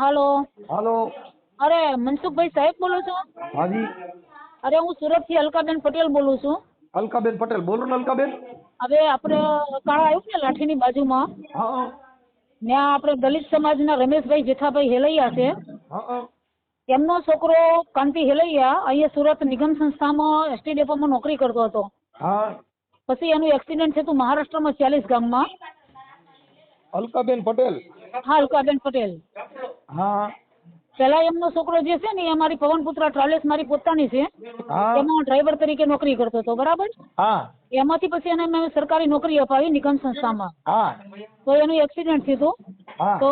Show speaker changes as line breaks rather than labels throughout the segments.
હાલો.
હાલો.
અરે મનસુખભાઈ સાહેબ બોલો છો?
હાજી.
અરે હું સુરતથી અલકાબેન પટેલ બોલું છું.
અલકાબેન પટેલ. બોલો ને અલકાબેન.
હવે આપણે કાળા આવ્યું ને લાઠીની બાજુમાં?
હા
ત્યાં આપણે દલિત સમાજના રમેશભાઈ જેઠાભાઈ હેલૈયા છે. એમનો છોકરો કાંતિ હેલૈયા અહીંયા સુરત નિગમ સંસ્થામાં એસટી ડેપોમાં નોકરી કરતો હતો. પછી એનું એક્સિડન્ટ થયું મહારાષ્ટ્રમાં ચાલીસ ગામમાં.
અલકાબેન પટેલ.
હા અલકાબેન પટેલ.
હા.
પેલા એમનો છોકરો જે છે ને એ મારી પવનપુત્ર ટ્રાવેલ્સ મારી પોતાની છે. એમાં ડ્રાઈવર તરીકે નોકરી કરતો હતો બરાબર?
હા.
એમાંથી પછી એને મેં સરકારી નોકરી અપાવી નિગમ સંસ્થામાં.
હા.
તો એનું એક્સિડન્ટ થયું. તો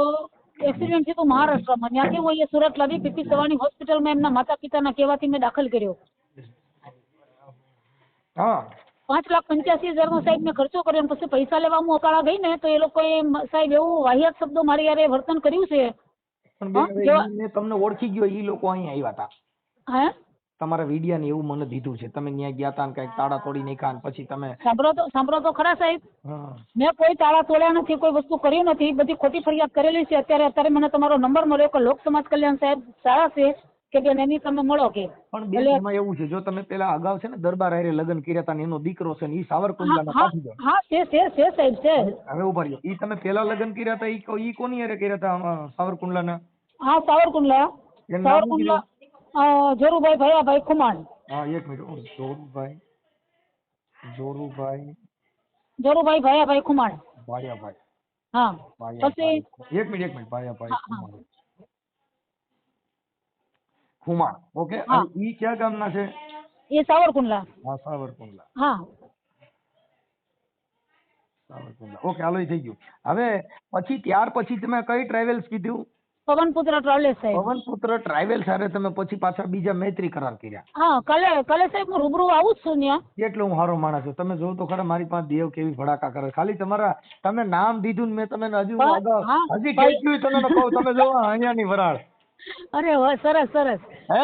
એક્સિડન્ટ થયું મહારાષ્ટ્રમાં. ત્યાંથી હું એ સુરત લાવી પીપી સવાણી હોસ્પિટલમાં એમના માતા પિતાના કહેવાથી મેં દાખલ કર્યો.
હા.
પાંચ લાખ પંચ્યાસી હજારનો સાહેબ મેં ખર્ચો કર્યો પછી પૈસા લેવા હું અકાળા ગઈ ને તો એ લોકોએ સાહેબ એવું વાહિયાત શબ્દો મારી યારે વર્તન કર્યું છે.
પણ તમને ઓળખી ગયો એ લોકો અહીંયા આવ્યા હતા
હે?
તમારા વિડિયા ને એવું મને દીધું છે. તમે ત્યાં ગયા ને કંઈક તાળા તોડી નાખ્યા પછી તમે
સાંભળો તો સાંભળો તો ખરા સાહેબ. મેં કોઈ તાળા તોડ્યા નથી કોઈ વસ્તુ કરી નથી. બધી ખોટી ફરિયાદ કરેલી છે. અત્યારે અત્યારે મને તમારો નંબર મળ્યો કે લોક સમાજ કલ્યાણ સાહેબ સારા છે કે બેન એની તમે મળો કે.
પણ બેન એમાં એવું છે જો તમે પેલા અગાઉ છે ને દરબાર હારે લગ્ન કર્યા હતા ને એનો દીકરો છે ને ઈ
સાવરકુંડલા
સાવરકુંડલાના પાછી જાય.
હા છે છે છે સાહેબ છે.
હવે ઊભા રહ્યો. ઈ તમે પેલા લગ્ન કર્યા હતા ઈ ઈ કોની હારે કર્યા હતા સાવરકુંડલા સાવરકુંડલાના?
હા સાવરકુંડલા
એનું નામ શું
સાવરકુંડલા અ, જોરુભાઈ ભયાભાઈ ખુમાણ
હા એક મિનિટ ઓ, જોરુભાઈ જોરુભાઈ
જોરુભાઈ ભયાભાઈ ખુમાણ
ભાયાભાઈ
હા
ભાયાભાઈ.
પછી
એક મિનિટ એક મિનિટ ભાયાભાઈ
હા, હા.
ખુમાણ. ખુમાણ ઓકે
હા.
અને ઈ ક્યાં ગામના છે
એ સાવરકુંડલા
હા સાવરકુંડલા
હા
સાવરકુંડલા ઓકે હાલો ઈ થઈ ગયું હવે પછી ત્યાર પછી તમે કઈ ટ્રાવેલ્સ કીધું
પવનપુત્ર ટ્રાવેલ્સ સાહેબ.
પવનપુત્ર ટ્રાવેલ્સ સાથે તમે પછી પાછા બીજા મૈત્રી કરાર કર્યા.
હા કાલે કાલે સાહેબ હું રૂબરૂ આવું જ છું ત્યાં
કેટલો હું હારો માણસ છું. તમે જોવો તો ખરા મારી પાસે દેવ કેવી ભડાકા કરે ખાલી તમારા તમે નામ દીધું ને મેં તમને હજુ હજી. કેટલું તમે કહું. તમે જોવો અહીંયાની વરાળ.
અરે વાહ સરસ સરસ.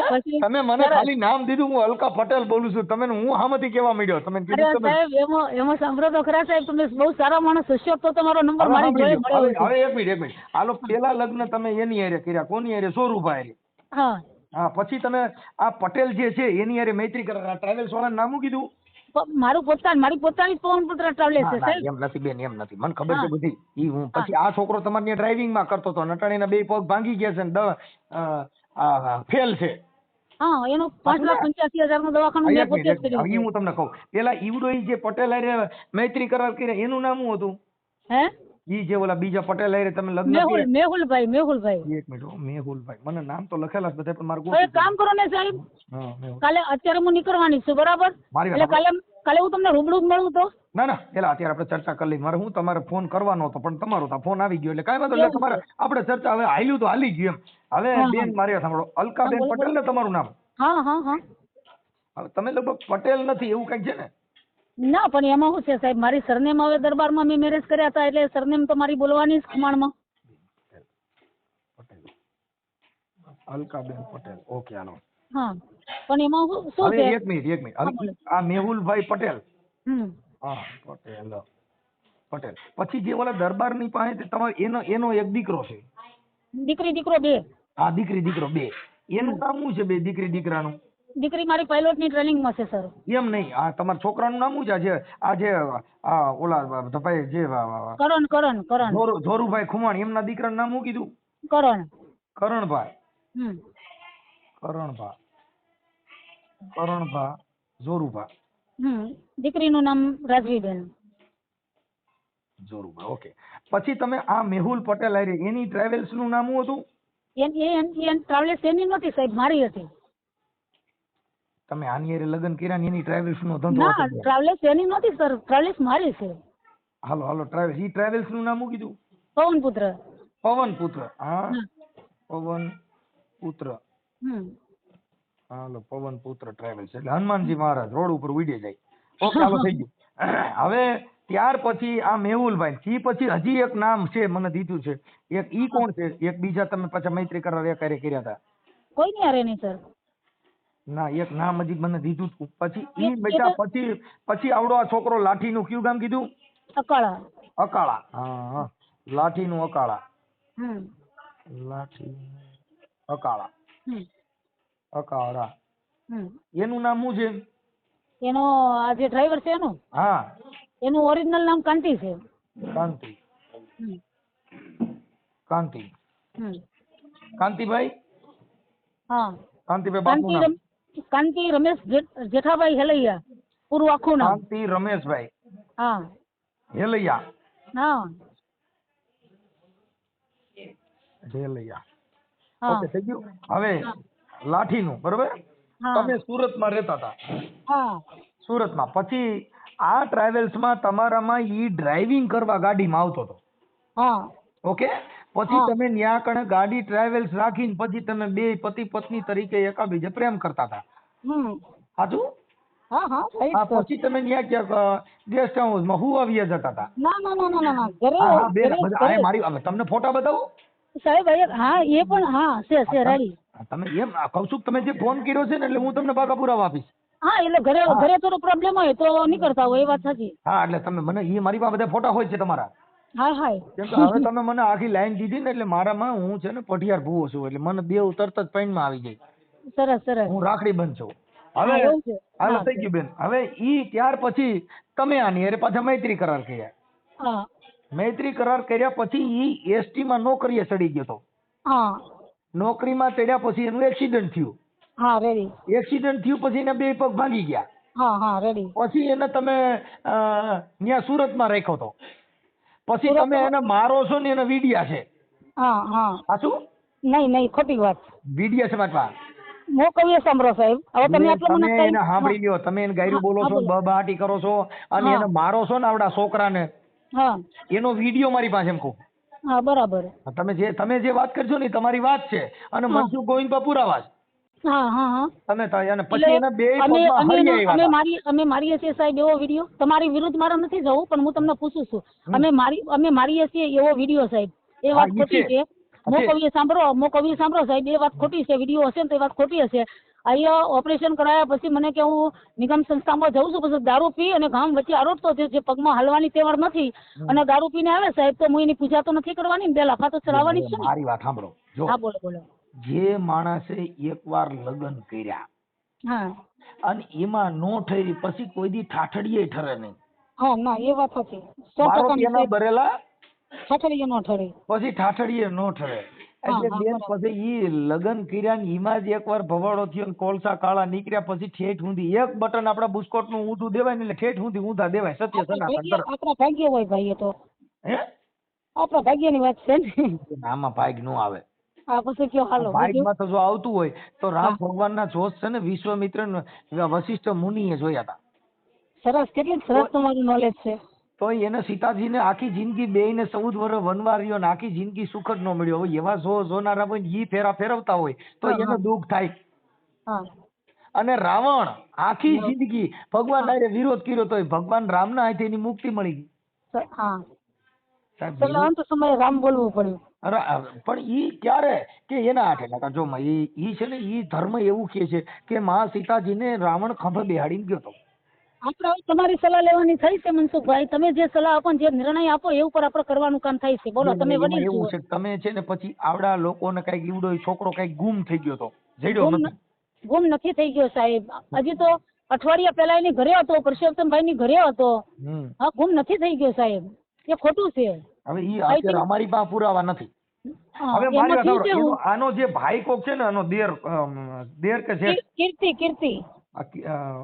પછી
તમે મને. ખાલી નામ દીધું હું અલકા પટેલ બોલું છું. તમે હું હામાંથી કેવા મળ્યો તમે
અરે સાહેબ એમાં એમાં સાંભળો તો ખરા સાહેબ તમે બહુ સારા માણસ હશો તો તમારો નંબર મારી જોડે મળ્યો
હવે એક મિનિટ એક મિનિટ. હાલો પેલા લગ્ન તમે એની હારે કર્યા કોની હારે? સોરુભાઈ હારે.
હા.
હા પછી તમે આ પટેલ જે છે એની હારે મૈત્રી કરાર ટ્રાવેલ્સ વાળા નામ કીધું?
મારું પોતાનું મારી પોતાની પવન પુત્ર ટ્રાવેલ્સ છે સાહેબ.
એમ નથી બેન એમ નથી. મને ખબર છે બધી. ઈ હું પછી આ છોકરો તમારી ડ્રાઇવિંગમાં કરતો હતો નટાણીના બે પગ ભાંગી ગયા છે ને આ ફેલ છે.
હા એનું પાંચ લાખ પંચ્યાસી હજાર નો દવાખાનું મેં પોતે કર્યું
હું તમને કહું. પેલા ઈવડો જે પટેલ મૈત્રી કરાર કરી એનું નામ શું હતું?
હે?
ઈ જે ઓલા બીજા પટેલ હારે તમે લગ્ન
મેહુલ મેહુલભાઈ મેહુલભાઈ.
એક મિનિટ મેહુલભાઈ. મને નામ તો લખેલા છે બધા પણ મારું
એક કામ કરો ને સાહેબ.
હા,
કાલે અત્યારે હું નીકળવાની છું બરાબર? એટલે કાલે કાલે હું તમને રૂબરૂ મળું તો?
ના ના પેલા અત્યારે આપણે ચર્ચા કરી લઈ મારે હું તમારે ફોન કરવાનો હતો પણ તમારો તો ફોન આવી ગયો. એટલે કાંઈ વાંધો. એટલે તમારે આપણે ચર્ચા હવે હાલ્યું તો હાલી ગયું એમ. હવે. બેન મારે સાંભળો. અલકાબેન પટેલ ને તમારું નામ?
હા હા હા.
હવે તમે લગભગ પટેલ નથી એવું કંઈક છે ને?
ના પણ એમાં શું છે સાહેબ મારી સરનેમ હવે દરબારમાં મેં મેરેજ કર્યા હતા એટલે સરનેમ તો મારી બોલવાની જ ખમાણમાં.
અલકાબેન પટેલ. ઓકે આનો.
હા પણ એમાં શું- છે?
એક મિનિટ એક મિનિટ.
હા.
આ મેહુલભાઈ પટેલ. હા પટેલ પટેલ. પછી જે ઓલા દરબારની પાસે તમારો એનો એનો એક દીકરો છે.
દીકરી દીકરો બે.
આ દીકરી દીકરો બે. એનું નામ શું છે બે દીકરી દીકરાનું?
દીકરી મારી પાયલોટની ટ્રેનિંગમાં છે સર
એમ નહીં. આ તમારા છોકરાનું નામ શું છે? આજે આજે આ ઓલા ભાઈ જે
કરણ કરણ કરણ.
ધોરુભાઈ ખુમાણ. એમના દીકરાનું નામ શું કીધું?
કરણ.
કરણભાઈ.
હમ.
કરણભા કરણભા જોરુભા
હમ. દીકરીનું નામ રાજવીબેન.
જોરુભા ઓકે. પછી તમે આ મેહુલ પટેલ આવી એની ટ્રાવેલ્સનું નામ શું હતું?
એન ટ્રાવેલ્સ એની નહોતી સાહેબ મારી હતી.
તમે આની હારે લગ્ન કર્યા ને એની ટ્રાવેલ્સ નો ધંધો
ના
હતો.
ટ્રાવેલ્સ એની નથી સર ટ્રાવેલ્સ મારી છે.
હાલો હાલો ટ્રાવેલ્સ ઈ ટ્રાવેલ્સનું નામ શું કીધું?
પવનપુત્ર.
પવન પુત્ર હા. પવન પુત્ર
હમ.
હાલો પવન પુત્ર ટ્રાવેલ્સ એટલે હનુમાનજી મહારાજ રોડ ઉપર ઉડી જાય. ઓકે હાલો થઈ ગયું. હવે ત્યાર પછી આ મેહુલભાઈ ઈ પછી હજી એક નામ છે મને દીધું છે. એક ઈ કોણ છે? એક બીજા તમે પાછા મૈત્રી કરાર એક કર્યા હતા.
કોઈ નહીં હારે નહીં સર
ના એક નામ હજી મને દીધું તું. પછી ઈ બેટા પછી પછી આવડો આ છોકરો લાઠીનું કયું ગામ કીધું?
અકાળા.
અકાળા. હા લાઠી નું અકાળા. લાઠી અકાળા. અકાળા. એનું નામ શું છે?
એનો આ જે ડ્રાઈવર છે એનું?
હા.
એનું ઓરિજિનલ નામ કાંતિ છે.
કાંતિ. કાંતિ. કાંતિભાઈ?
હા.
કાંતિભાઈ
બાપુ
નામ.
કાંતિ રમેશ જેઠ- જેઠાભાઈ હેલૈયા પૂરું આખું નામ.
કાંતિ રમેશભાઈ.
હા.
હેલૈયા.
હા.
હેલૈયા. ઓકે થઈ ગયું હવે લાઠીનું બરોબર? તમે સુરતમાં રહેતા હતા.
હા.
સુરતમાં. પછી આ ટ્રાવેલ્સમાં તમારામાં ઈ ડ્રાઇવિંગ કરવા ગાડીમાં આવતો હતો.
હા.
ઓકે પછી તમે ન્યા કણે ગાડી ટ્રાવેલ્સ રાખીને પછી તમે બે પતિ પત્ની તરીકે એકાબીજે પ્રેમ કરતા હતા. સાચું
હા હા
હા પછી તમે ન્યા ક્યાંક ગેસ્ટ હું આવી જતા હતા?
ના ના ના ના ના ઘરે ઘરે-.
મારી તમને ફોટા બતાવું?
સાહેબ હા એ પણ હા છે છે રેડી.
તમે એમ છું તમે જે ફોન કર્યો છે ને એટલે હું તમને પાકા પુરાવા આપીશ.
હા એટલે ઘરે ઘરે થોડો પ્રોબ્લેમ હોય તો નીકળતા હોય એ વાત સાચી.
હા એટલે તમે મને એ મારી પાસે બધા ફોટા હોય છે તમારા.
હા હા.
કેમ કે હવે તમે મને આખી લાઈન દીધી ને એટલે મારામાં હું છે ને પઠિયાર ભૂવો છું એટલે મને દેવ તરત જ પાણીમાં આવી જાય.
સરસ સરસ.
હું રાખડી બંધ છું. હવે. હાલો. થઈ ગયું બેન. હવે ઈ ત્યાર પછી તમે આની અરે પાછા મૈત્રી કરાર કર્યા. મૈત્રી કરાર કર્યા પછી ઈ એસટી માં નોકરીએ ચડી ગયો તો નોકરીમાં ચડ્યા પછી એનું એક્સિડન્ટ થયું.
હા રેડી
એક્સિડન્ટ થયું પછી એના બે પગ ભાંગી ગયા.
હા હા રેડી
પછી એને તમે ત્યાં સુરતમાં રાખ્યો તો પછી તમે એને મારો છો ને એને વીડિયા છે.
હા હા.
સાચું
નહીં નહીં ખોટી વાત.
વીડિયા છે મારી
મોકલીએ સાંભળો સાહેબ. હવે તમે આટલું મને
એને સાંભળી લ્યો તમે એને ગાયરું બોલો છો. બબાટી કરો છો અને એને મારો છો ને આવડા છોકરાને.
હા.
એનો વિડિયો મારી પાસે એમ કહું.
હા બરાબર.
તમે જે તમે જે વાત કરશો ને તમારી વાત છે. અને. મનસુખ ગોવિંદ
હા હા
તમે અને પછી એને બે
અમે. મારી અમે મારીએ છીએ સાહેબ એવો વીડિયો તમારી વિરુદ્ધ મારે નથી જવું પણ હું તમને પૂછું છું. અમે મારી અમે મારીએ છીએ એવો વીડિયો સાહેબ. એ વાત ખોટી
છે.
છે. મો
છે.
સાંભળો મો કવિએ સાંભળો સાહેબ. એ વાત ખોટી છે વીડિયો હશે ને તો એ વાત ખોટી હશે. અહીંયા ઓપરેશન કરાયા પછી મને કે હું નિગમ સંસ્થામાં જઉં છું પછી દારૂ પી અને ગામ વચ્ચે આરોટતો છે જે પગમાં હલવાની તેવડ નથી. અને દારૂ પીને આવે સાહેબ તો હું એની પૂજા તો નથી કરવાની ને બે લાફા તો ચડાવવાની છે
મારી વાત સાંભળો.
હા બોલો બોલો.
જે માણસે એકવાર લગ્ન કર્યા
હા.
અને એમાં નો ઠરી પછી કોઈ દી ઠાઠડીએ ઠરે નહીં.
હા ના એ વાત હતી
મારો
ટકાની
ભરેલા
ઠઠડીએ નો ઠરે.
પછી ઠાઠડીએ નો ઠરે. એટલે બેન પછી ઈ લગન કર્યા ને એમાં જ એકવાર ભવાડો થયો ને કોલસા કાળા નીકળ્યા પછી ઠેઠ ઊંધી એક બટન આપણા બુસ્કોટનું ઊંધું દેવાય ને એટલે ઠેઠ ઊંધી ઊંધા દેવાય સત્ય
ભાગ્ય આપણા ભાગ્ય હોય ભાઈ એ તો.
હે?
આપણા ભાગ્યની વાત છે ને
આમાં ભાગ નો આવે.
આ પછી કયો હાલો બીજું?
તો જો આવતું હોય તો રામ
હા.
ભગવાનના જોશ છે ને વિશ્વામિત્ર ને વશિષ્ઠ મુનિએ જોયા હતા.
સરસ કેટલી સરસ તમારું નોલેજ છે.
તો એને સીતાજીને આખી જિંદગી બેયને ચૌદ વર્ષ વનવાર રહ્યો ને આખી જિંદગી સુખ જ ન મળ્યો. હવે એવા જો જોનારા હોય ને ઈ ફેરા ફેરવતા હોય તો
હા,
એને દુઃખ થાય. અને રાવણ આખી જિંદગી ભગવાન વિરોધ કર્યો તો ભગવાન રામના હાથે એની મુક્તિ મળી ગઈ.
હા અંત સમયે રામ બોલવું પડ્યું.
પણ ઈ ક્યારે? કે એના હાથે? નકર જો ઈ ઈ છે ને ઈ ધર્મ એવું કે છે કે માં સીતાજીને રાવણ ખભે બેહાડીને ગયો તો
આપણે તમારી સલાહ લેવાની થઈ છે મનસુખભાઈ. તમે જે સલાહ આપો જે નિર્ણય આપો એ ઉપર આપણે કરવાનું કામ થાય છે. બોલો તમે વડીલ
એવું
છે
તમે છે ને પછી આવડા લોકોને કંઈક ઈવડો છોકરો કંઈક ગુમ થઈ ગયો તો જઈડો
ગુમ
નથી.
થઈ ગયો સાહેબ. હજી તો અઠવાડિયા પહેલા એની ઘરે હતો પરસોત્તમભાઈ ની ઘરે હતો. હા ગુમ નથી થઈ ગયો સાહેબ. એ ખોટું છે.
હવે ઈ અત્યારે અમારી પાસે પુરાવા નથી. હવે મારી આનો જે ભાઈ કોક છે ને આનો દેર દેર કે છે?
કીર્તિ કીર્તિ.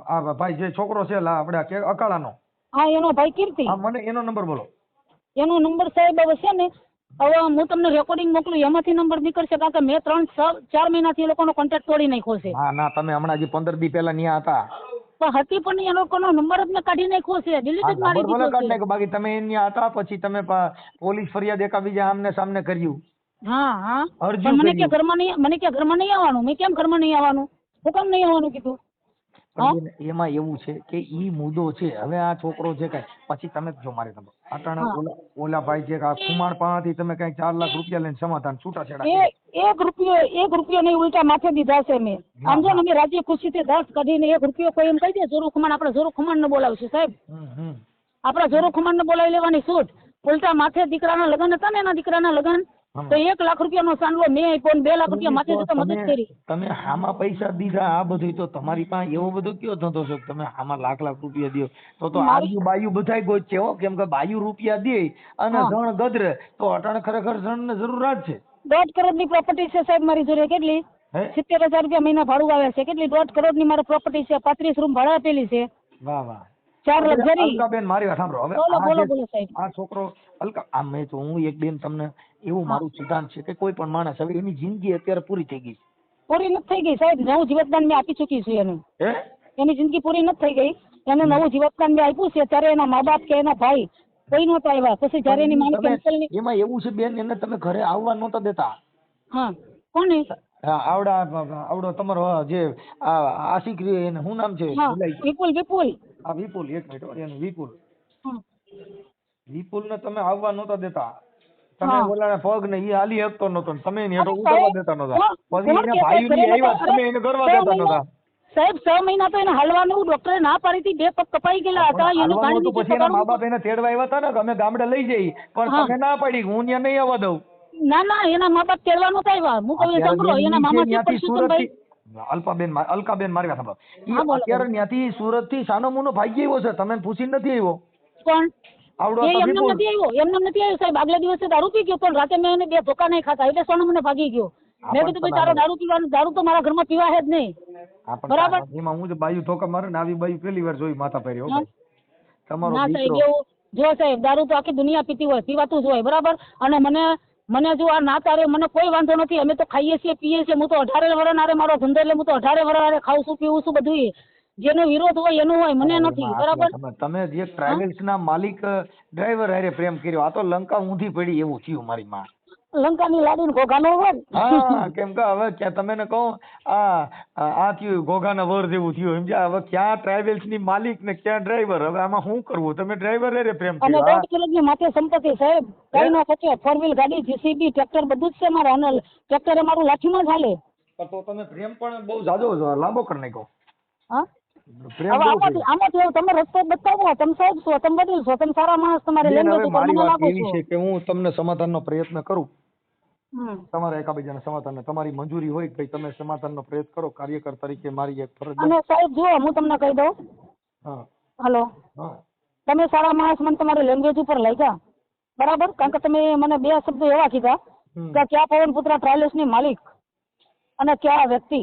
આ ભાઈ જે છોકરો છે લા આપણે અકાળાનો.
હા એનો ભાઈ કીર્તિ.
હા મને એનો નંબર બોલો.
એનો નંબર સાહેબ હવે છે ને હવે હું તમને રેકોર્ડિંગ મોકલું એમાંથી નંબર નીકળશે કારણ કે મેં ત્રણ ચાર મહિનાથી એ લોકોનો કોન્ટેક્ટ તોડી નાખ્યો છે.
હા ના તમે હમણાં જે પંદર દી પહેલા ન્યા હતા
પણ હતી પણ એ લોકોનો નંબર જ મેં કાઢી નાખ્યો છે. ડિલીટ જ મારી દીધો છે.
નાખ્યો. બાકી તમે એની હતા પછી તમે પોલીસ ફરિયાદ એકાબીજા આમને સામને કર્યું.
હા હા. પણ મને કે ઘરમાં નહીં મને કે ઘરમાં નહીં આવવાનું. મેં કેમ ઘરમાં નહીં આવવાનું? હું કેમ નહીં આવવાનું કીધું?
એમાં એવું છે કે ઈ મુદ્દો છે. હવે આ છોકરો છે કઈ પછી તમે જો મારે તમે અટાણે ઓલા ઓલા ભાઈ જે કુમાર પાસેથી તમે કઈ ચાર લાખ રૂપિયા લઈને સમાધાન છૂટાછેડા
એક રૂપિયો એક રૂપિયો નહીં ઉલટા માથે દીધા છે મેં. સમજો ને. રાજ્ય રાજી ખુશીથી દાસ કાઢીને એક રૂપિયો કોઈ એમ કહી દે જોરું ખુમાણ આપણે જોરું ખુમાણ ને બોલાવશું સાહેબ. આપણે જોરું ખુમાણ ને બોલાવી લેવાની છૂટ. ઉલટા માથે દીકરાના લગ્ન હતા ને એના દીકરાના લગ્ન. તો એક લાખ રૂપિયાનો સાંડલો મેં આપ્યો બે લાખ રૂપિયા માથે જતા મદદ કરી.
તમે હામાં પૈસા દીધા આ બધું તો તમારી પાસે એવો બધો કયો થતો છે તમે હામાં લાખ લાખ રૂપિયા દો? તો તો આજુ બાયુ બધા ગોચે હો કેમ કે બાયુ રૂપિયા દે અને. જણ ગદરે. તો અટણ ખરેખર જણ ને જરૂરિયાત છે.
દોઢ કરોડની પ્રોપર્ટી છે સાહેબ મારી જોડે કેટલી? સિત્તેર હજાર રૂપિયા મહિના ભાડું આવે છે કેટલી? દોઢ કરોડની મારી પ્રોપર્ટી છે પાંત્રીસ રૂમ ભાડા આપેલી છે.
વાહ વાહ.
ચાર લક્ઝરી
અલકાબેન મારી વાત સાંભળો. હવે
બોલો બોલો બોલો સાહેબ.
આ છોકરો અલકા આ મેં તો હું એક બેન તમને એવું મારું સિદ્ધાંત છે કે કોઈ પણ માણસ હવે એની જિંદગી અત્યારે પૂરી થઈ ગઈ
પૂરી નથી થઈ ગઈ. સાહેબ નવું જીવતદાન મેં આપી ચૂકી છું એને.
હે?
એની જિંદગી પૂરી નથી થઈ ગઈ. એને નવું જીવતદાન મેં આપ્યું છે. ત્યારે એના મા બાપ કે એના ભાઈ કોઈ નહોતા આવ્યા. પછી જ્યારે એની માની
તમે-
કેન્સલની
એમાં એવું છે બેન એને તમે ઘરે આવવા નહોતા દેતા.
હા. કોને?
હા આવડા આવડો તમારો જે આ આશિક એને શું નામ છે.
વિપુલ વિપુલ.
આ વિપુલ એક મિનિટ એનું વિપુલ. વિપુલ ને તમે આવવા નહોતા દેતા. તમે
હા.
પગ ને ઈ હાલી શકતો નતો તમે એને હેઠો ઉતરવા દેતા નહોતા પછી એના ભાઈ
ઘરે
આવ્યા તમે એને કરવા દેતા
મહિના- સાહેબ છ મહિના તો એને હાલવાનું ડોક્ટરે ના પાડી હતી બે પગ કપાઈ ગયેલા હતા
પણ
એનું
હતું, પછી એના મા બાપ એને તેડવા આવ્યા હતા ને કે અમે ગામડે લઈ જઈ પણ. તમે ના પાડી હું ત્યાં નહીં આવવા દઉં.
ના ના એના મા બાપ તેડવા નતા આવ્યા. હું કહું સાંભળો એના મામા
છે
પરસોત્તમભાઈ
અલ્પાબેન અલકાબેન મારી વાત સાંભળો. અત્યારે ત્યાંથી સુરતથી સાનો મુનો ભાગી આવ્યો છે તમે પૂછી નથી આવ્યો?
પણ
આવડો
એ એમને નથી આવ્યો એમને નથી આવ્યો સાહેબ. આગલા દિવસે દારૂ પી ગયો પણ રાતે મેં એને બે ધોકા નહીં ખાતા એટલે સોનો મને ભાગી ગયો. મેં કીધું ભાઈ તારો દારૂ પીવાનું દારૂ તો મારા ઘરમાં પીવા હે જ નહીં. બરાબર.
એમાં હું જે બાયું ધોકા મારે ને આવી બાયું પેલી વાર જોઈ માથા પહેરી હો
હા.
ભાઈ. તમારો
ના સાહેબ એવું. જો સાહેબ દારૂ તો આખી દુનિયા પીતી હોય પીવાતું જ હોય બરાબર? અને મને મને જો આ ના તારે મને કોઈ વાંધો નથી. અમે તો ખાઈએ છીએ પીએ છીએ. હું તો અઢારે વર્ષ નારે મારો ધંધો એટલે હું તો અઢારે વર્ષ નારે ખાઉં છું પીવું છું બધું જેનો વિરોધ હોય એનું હોય મને નથી બરાબર?
તમે જે ટ્રાવેલ્સ ના માલિક ડ્રાઈવર હારે પ્રેમ કર્યો આ તો લંકા ઊંધી પડી એવું થયું મારી માં.
લંકાની લાડીને ઘોઘાનો.
હા કેમ કે હવે ક્યાં તમે કહો આ આ થયું ઘોઘાના વર જેવું થયું સમજ્યા? હવે ક્યાં ટ્રાવેલ્સની માલિક ને ક્યાં ડ્રાઈવર? હવે આમાં શું કરવું? તમે ડ્રાઈવર રે પ્રેમ
અને દોઢ કિલો ની માથે સંપત્તિ સાહેબ. કઈ ના ખર્ચો ફોર વ્હીલ ગાડી જીસીબી ટ્રેક્ટર બધું જ છે મારા અને ટ્રેક્ટર એ મારું લાઠીમાં માં
ચાલે તો તમે પ્રેમ પણ બહુ જાજો લાંબો કરી નાખ્યો.
હા? આમાંથી એવું તમે રસ્તો બતાવો તમે સાહેબ છો તમે વડીલ છો તમે સારા માણસ તમારે
બેન,
ઉપર મને લાગો છો.
છે કે હું તમને સમાધાનનો પ્રયત્ન કરું. તમારા એકાબીજાના સમાધાન તમારી મંજૂરી હોય કે તમે સમાધાનનો પ્રયત્ન કરો કાર્યકર તરીકે મારી એક ફરજ
અને સાહેબ જુઓ હું તમને કહી દઉં. હલો. તમે સારા માણસ મને તમારી લેંગ્વેજ ઉપર લઈ ગયા બરાબર? કારણ કે તમે મને બે શબ્દો એવા કીધા કે ક્યાં પવનપુત્ર ટ્રાવેલ્સની માલિક અને ક્યાં વ્યક્તિ.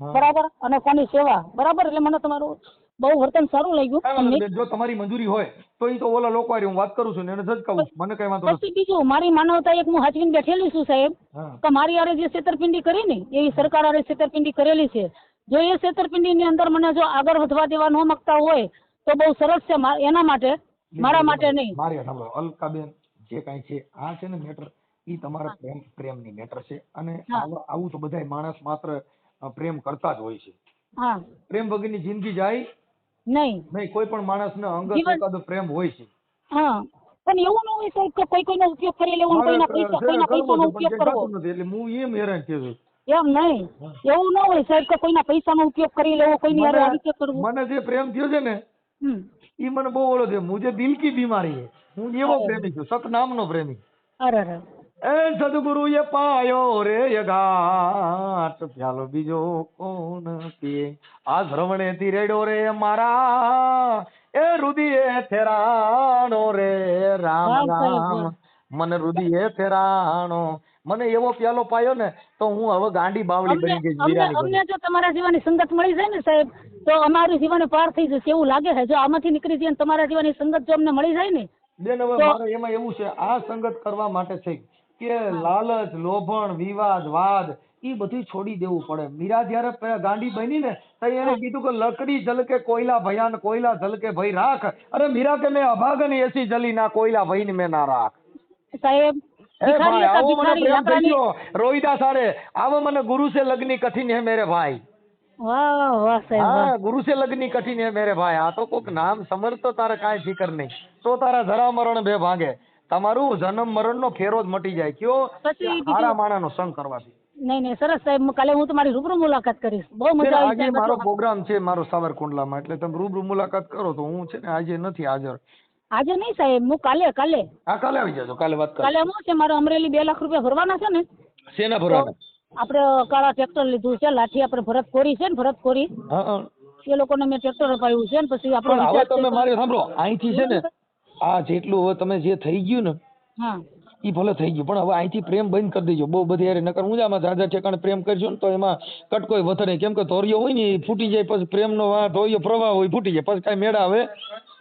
બરાબર? અને કોની સેવા? બરાબર? એટલે મને તમારું બહુ વર્તન સારું લાગ્યું.
જો તમારી મંજૂરી હોય તો એ તો ઓલા લોકો હું વાત કરું છું ને એને ઝટકાવું કહું. મને કઈ વાંધો
પછી બીજું મારી માનવતા એક હું હાચવીને બેઠેલી છું સાહેબ. કે મારી આરે જે છેતરપિંડી કરી ને એવી સરકાર આરે છેતરપિંડી કરેલી છે. જો એ છેતરપિંડીની અંદર મને જો આગળ વધવા દેવા ન માંગતા હોય તો બહુ સરસ છે એના માટે મારા માટે નહીં.
મારી સાંભળો. અલકાબેન જે કાંઈ છે આ છે ને મેટર એ તમારા પ્રેમ પ્રેમની મેટર છે. અને આવું તો બધાય માણસ માત્ર પ્રેમ કરતા જ હોય છે.
હા.
પ્રેમ વગરની જિંદગી જાય
નહીં.
નહીં કોઈ પણ માણસને અંગત એકાદો પ્રેમ હોય છે.
હા. પણ એવું ન હોય સાહેબ કે કોઈ કોઈનો ઉપયોગ કરી લેવો ને કોઈના પૈસા કોઈના પૈસાનો ઉપયોગ કરવો.
નથી એટલે હું એમ હેરાન થયો છું.
એમ નહીં. એવું ન હોય સાહેબ કે કોઈના પૈસાનો ઉપયોગ કરી લેવો કોઈની હારે આવી કરવું.
મને જે પ્રેમ થયો છે ને એ મને બહુ ઓળો છે. મુझे દિલ કી બીમારી હે હું એવો પ્રેમી છું સતનામનો પ્રેમી.
અરે અરે.
એ સદગુરુએ પાયો રે યઘાટ પ્યાલો બીજો કોણ પીએ આ શ્રવણે થી રેડો રે મારા. એ રુદિએ થેરાણો રે રામ રામ. મને રુદિએ થેરાણો મને એવો પ્યાલો પાયો ને તો હું હવે ગાંડી બાવળી બની ગઈ
અમને અમને જો તમારા જીવાની સંગત મળી જાય ને સાહેબ તો અમારું જીવન પાર થઈ જશે એવું લાગે છે. જો આમાંથી નીકળી જઈએ ને તમારા જીવાની સંગત જો અમને મળી જાય ને
બેન હવે મારે એમાં એવું છે આ સંગત કરવા માટે છે કે લાલચ લોભણ વિવાદ વાદ ઈ બધું છોડી દેવું પડે. મીરા જયારે પે- ગાંડી બની ને તો એને કીધું કે લકડી જલકે કોયલા ભયાન કોયલા જલકે ભઈ રાખ. અરે મીરા કે મેં અભાગન એસી જલી ના કોયલા ભઈને મેં ના રાખ.
સાહેબ
એ ભાઈ
ભિખારી હતા
આવો મને
ભિખારી
પ્રેમ થઈ
લાકડાની
ગયો રોહિદાસ હારે આવો મને ગુરુ સે લગની કઠિન હે મેરે ભાઈ.
વાહ વાહ સાહેબ વાહ.
હા ગુરુ સે લગની કઠિન હે મેરે ભાઈ. આ તો કોક નામ સમરતો તારે કાંઈ ફિકર નહીં. તો તારા જરા મરણ બે ભાગે. તમારું જન્મ મરણ નો ફેરો જ મટી જાય. કયો?
સારા
માણા નો સંગ કરવાથી
નહીં નહીં સરસ સાહેબ કાલે હું તમારી રૂબરૂ મુલાકાત કરીશ. બહુ મજા આવી
આજે મારો પ્રોગ્રામ છે મારો સાવરકુંડલામાં એટલે તમે રૂબરૂ મુલાકાત કરો તો હું છે ને આજે નથી હાજર.
આજે નહીં સાહેબ હું કાલે કાલે.
હા કાલે આવી જજો કાલે વાત
કાલે શું છે મારે અમરેલી બે લાખ રૂપિયા ભરવાના છે ને?
શેના ભરવાના?
આપણે કાળા ટ્રેક્ટર લીધું છે લાઠી આપણે ભરત કોરી છે ને ભરત કોરી
હા હા.
એ લોકોને મેં ટ્રેક્ટર અપાયું છે ને પછી આપણે
હવે તમે મારે સાંભળો અહીંથી છે ને આ જેટલું હવે તમે જે થઈ ગયું ને
હા.
ઈ ભલે થઈ ગયું પણ હવે અહીંથી પ્રેમ બંધ કરી દેજો. બહુ બધી યાર નકર હું આમાં ઝાઝા ઠેકાણે પ્રેમ કરજો ને તો એમાં કટકોય વધે નહીં કેમ કે ધોરિયો હોય ને એ ફૂટી જાય પછી પ્રેમનો નો ધોરિયો પ્રવાહ હોય ફૂટી જાય પછી કાંઈ મેળા આવે?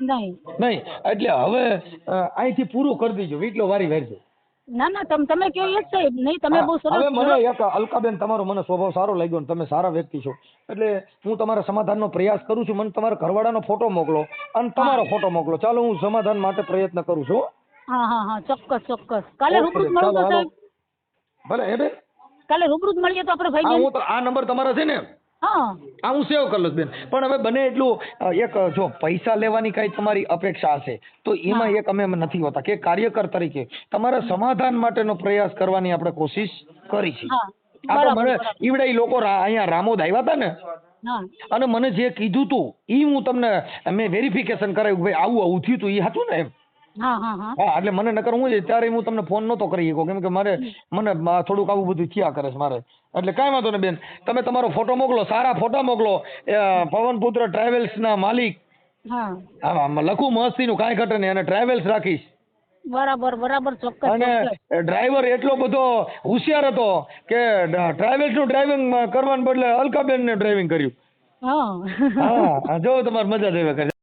નહીં.
નહીં. એટલે હવે અહીંથી પૂરું કરી દેજો. વીટલો વારી વારજો.
ના ના તમે તમે કહો એ જ સાહેબ નહીં તમે બહુ સરસ
હવે મને એક અલકાબેન તમારો મને સ્વભાવ સારો લાગ્યો ને તમે સારા વ્યક્તિ છો. એટલે હું તમારા સમાધાનનો પ્રયાસ કરું છું મને તમારા ઘરવાળાનો ફોટો મોકલો અને તમારો ફોટો મોકલો. ચાલો હું સમાધાન માટે પ્રયત્ન કરું છું
હા. હા હા ચોક્કસ ચોક્કસ. કાલે રૂબરૂ મળું તો સાહેબ.
ભલે હે
કાલે રૂબરૂ મળીએ તો આપણે ભાઈ
હા હું તો આ નંબર તમારો છે ને?
હા.
આ હું સેવ કરી લઉં બેન. પણ હવે બને એટલું એક જો પૈસા લેવાની કઈ તમારી અપેક્ષા હશે તો એમાં એક અમે નથી હોતા કે કાર્યકર તરીકે તમારા સમાધાન માટેનો પ્રયાસ કરવાની આપણે કોશિશ કરી છે.
હા.
આ તો મને ઈવડે લોકો અહીંયા રામોદ આવ્યા હતા ને અને મને જે કીધું તું ઈ હું તમને મેં વેરિફિકેશન કરાવ્યું ભાઈ આવું આવું થયું તું ઈ હતું ને એમ.
હા
એટલે મને નકર હું છે ત્યારે હું તમને ફોન નતો કરી શકો. કેમ કે મારે મને થોડુંક આવું બધું થયા કરે છે મારે. એટલે કાંઈ વાંધો ને બેન. તમે તમારો ફોટો મોકલો સારા ફોટા મોકલો. પવનપુત્ર ટ્રાવેલ્સ ના માલિક.
હા.
આમ આમ લખું કાંઈ ઘટે નહીં. અને ટ્રાવેલ્સ રાખીશ.
બરાબર બરાબર ચોક્કસ
અને ડ્રાઈવર એટલો બધો હોશિયાર હતો કે ટ્રાવેલ્સનું ડ્રાઇવિંગ કરવાને બદલે અલકાબેનને ડ્રાઇવિંગ કર્યું.
હા.
હા જો તમારે મજા જ આવે કરે